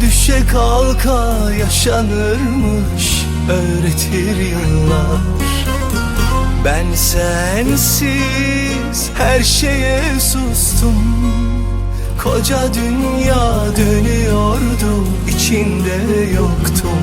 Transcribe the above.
Düşe kalka yaşanırmış öğretir yıllar. Ben sensiz her şeye sustum. Koca dünya dönüyordu içinde yoktum